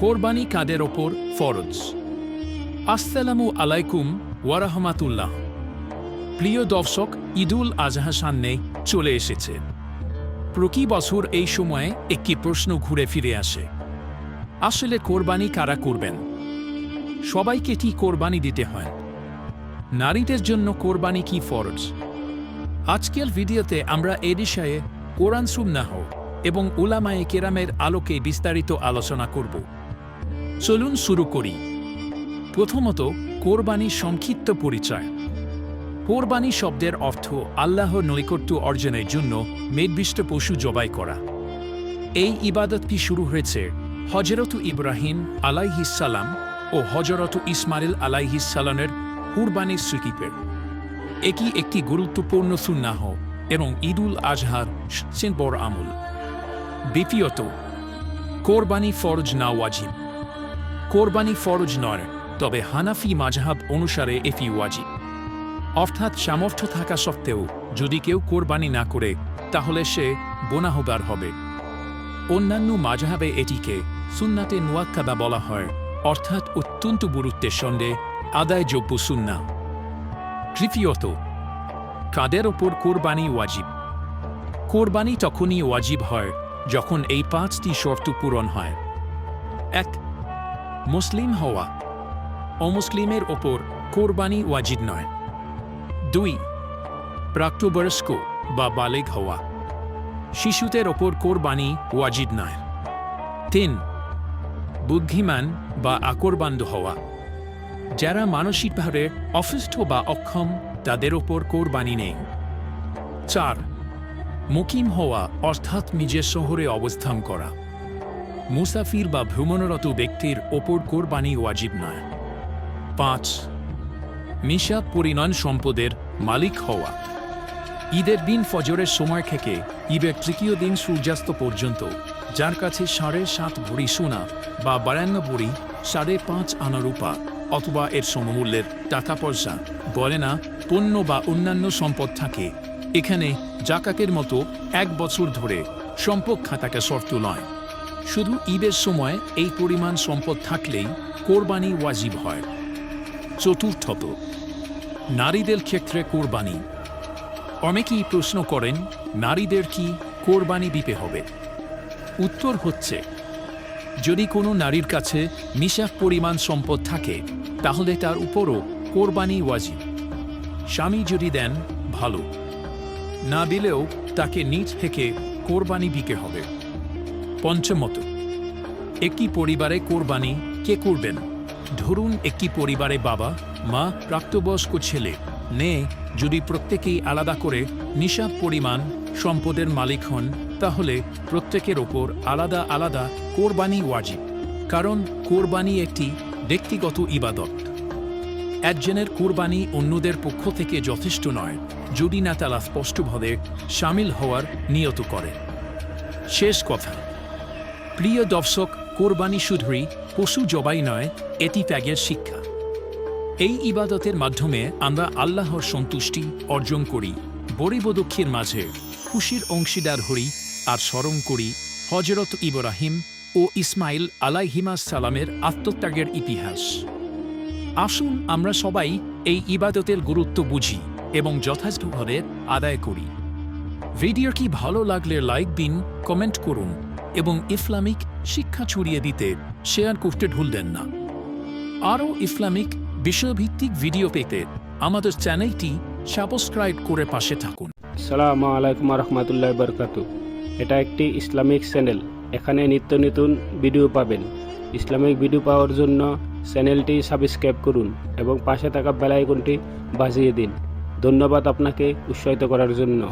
কোরবানি কাদের ওপর ফরজ। আসসালামু আলাইকুম ওয়ারাহমাতুল্লাহ প্রিয় দর্শক, ঈদুল আজহা সামনে চলে এসেছে। প্রতি বছর এই সময়ে একটি প্রশ্ন ঘুরে ফিরে আসে। আসলে কোরবানি কারা করবেন? সবাইকে কি কোরবানি দিতে হয়? নারীদের জন্য কোরবানি কি ফরজ? আজকের ভিডিওতে আমরা এ বিষয়ে কোরআন সুন্নাহ এবং উলামায়ে কেরামের আলোকে বিস্তারিত আলোচনা করব। চলুন শুরু করি। প্রথমত কোরবানি সংক্ষিপ্ত পরিচয়। কোরবানি শব্দের অর্থ আল্লাহ নৈকট্য অর্জনের জন্য মেদবিষ্ট পশু জবাই করা। এই ইবাদতটি শুরু হয়েছে? হজরত ইব্রাহিম আলাইহিসাল্লাম ও হজরত ইসমাইল আলাইহিসাল্লামের কুরবানির স্বীকৃপের এটি একটি গুরুত্বপূর্ণ সুন্নাহ এবং ঈদুল আজহার বড় আমল। দ্বিতীয়ত, কোরবানি ফরজ না ওয়াজিব। কোরবানি ফরজ নয়, তবে হানাফি মাঝহাব অনুসারে এটি ওয়াজিব। অর্থাৎ সামর্থ্য থাকা সত্ত্বেও যদি কেউ কোরবানি না করে, তাহলে সে বোনাহবার হবে। অন্যান্য মাঝহাবে এটিকে সুন্নাতে নোয়াক্কাদা বলা হয়, অর্থাৎ অত্যন্ত গুরুত্বের সঙ্গে আদায়যোগ্য সুন্না তৃতীয়ত, কাদের ওপর কোরবানি ওয়াজিব? কোরবানি তখনই ওয়াজিব হয় যখন এই পাঁচটি শর্ত পূরণ হয়। এক মুসলিম হওয়া অমুসলিমের ওপর কোরবানি ওয়াজিদ নয়। দুই, প্রাপ্তবয়স্ক বা বালেগ হওয়া শিশুদের ওপর কোরবানি ওয়াজিদ নয়। তিন, বুদ্ধিমান বা আকরবান্দ হওয়া যারা মানসিকভাবে অসুস্থ বা অক্ষম, তাদের ওপর কোরবানি নেই। চার, মুকিম হওয়া অর্থাৎ নিজের শহরে অবস্থান করা। মুসাফির বা ভ্রমণরত ব্যক্তির ওপর কোরবানি ওয়াজিব নয়। পাঁচ, মিশা পরিণয়ন সম্পদের মালিক হওয়া। ঈদের দিন ফজরের সময় থেকে ঈদের তৃতীয় দিন সূর্যাস্ত পর্যন্ত যার কাছে সাড়ে সাত ভরি সোনা বা বারান্ন ভরি, সাড়ে পাঁচ আনা রূপা অথবা এর সমমূল্যের টাকা পয়সা গয়না পণ্য বা অন্যান্য সম্পদ থাকে, এখানে জাকাকের মতো এক বছর ধরে সম্পদ খাতাকে শর্ত নয়। শুধু ঈদের সময় এই পরিমাণ সম্পদ থাকলেই কোরবানি ওয়াজিব হয়। চতুর্থত, নারীদের ক্ষেত্রে কোরবানি। অনেকেই প্রশ্ন করেন, নারীদের কি কোরবানি দিতে হবে? উত্তর হচ্ছে, যদি কোনো নারীর কাছে নিশাব পরিমাণ সম্পদ থাকে, তাহলে তার উপরও কোরবানি ওয়াজিব। স্বামী যদি দেন, ভালো। না দিলেও তাকে নিজ থেকে কোরবানি দিতে হবে। পঞ্চমত। একটি পরিবারে কোরবানি, কে করবেন ধরুন একটি পরিবারে বাবা, মা, প্রাপ্তবয়স্ক ছেলে নে যদি প্রত্যেকেই আলাদা করে নিশাব পরিমাণ সম্পদের মালিক হন, তাহলে প্রত্যেকের ওপর আলাদা আলাদা কোরবানি ওয়াজিব, কারণ কোরবানি একটি ব্যক্তিগত ইবাদত। একজনের কোরবানি অন্যদের পক্ষ থেকে যথেষ্ট নয়, যদি না তারা স্পষ্টভাবে সামিল হওয়ার নিয়ত করে। শেষ কথা। প্রিয় দর্শক, কোরবানি শুধুই পশু জবাই নয়, এটি ত্যাগের শিক্ষা। এই ইবাদতের মাধ্যমে আমরা আল্লাহর সন্তুষ্টি অর্জন করি, গরিব ও দুঃখীর মাঝে খুশির অংশীদার হই আর স্মরণ করি হজরত ইব্রাহিম ও ইসমাইল আলাইহিমা সালামের আত্মত্যাগের ইতিহাস। আসুন আমরা সবাই এই ইবাদতের গুরুত্ব বুঝি এবং যথাযথভাবে আদায় করি। ভিডিওটি ভালো লাগলে লাইক দিন, কমেন্ট করুন। এবং ইসলামিক শিক্ষা ছড়িয়ে দিতে শেয়ার করতে ভুলবেন না। আরও ইসলামিক বিষয়ভিত্তিক ভিডিও পেতে আমাদের চ্যানেলটি সাবস্ক্রাইব করে পাশে থাকুন। সালাম আলাইকুম রহমতুল্লাহ বরকাতু। এটা একটি ইসলামিক চ্যানেল। এখানে নিত্য নতুন ভিডিও পাবেন। ইসলামিক ভিডিও পাওয়ার জন্য চ্যানেলটি সাবস্ক্রাইব করুন এবং পাশে থাকা বেল আইকনটি বাজিয়ে দিন। ধন্যবাদ আপনাকে উৎসাহিত করার জন্য।